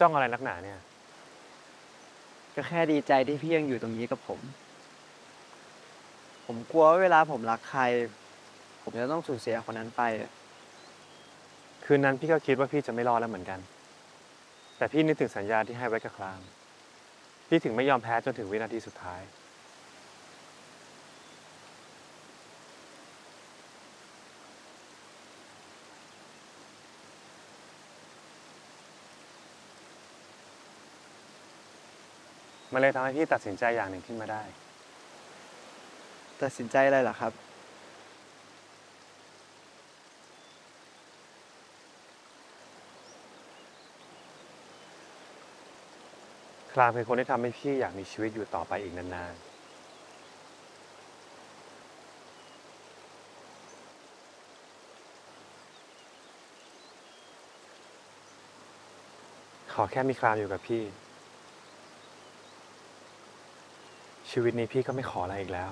จ้องอะไรนักหนาเนี่ย ก็แค่ดีใจที่พี่ยังอยู่ตรงนี้กับผม ผมกลัวว่าเวลาผมรักใคร ผมจะต้องสูญเสียคนนั้นไป คืนนั้นพี่ก็คิดว่าพี่จะไม่รอดแล้วเหมือนกัน แต่พี่นึกถึงสัญญาที่ให้ไว้กับคราม พี่ถึงไม่ยอมแพ้จนถึงวินาทีสุดท้าย มันเลยทำให้พี่ตัดสินใจอย่างหนึ่งขึ้นมาได้ ตัดสินใจอะไรเหรอครับครามเป็นคนที่ทำให้พี่อยากมีชีวิตอยู่ต่อไปอีกนานๆ ขอแค่มีครามอยู่กับพี่ ชีวิตนี้พี่ก็ไม่ขออะไรอีกแล้ว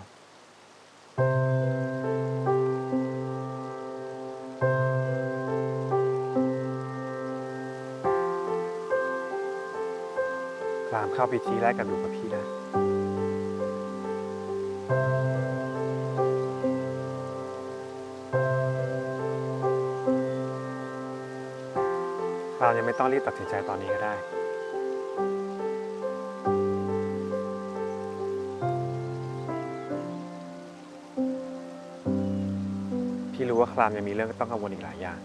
ครามเข้าพิธีแรกกันดูกับพี่นะครายังไม่ต้องรีบตัดสินใจตอนนี้ก็ได้ รู้ว่าครามยังมีเรื่องต้องกังวลอีกหลายอย่าง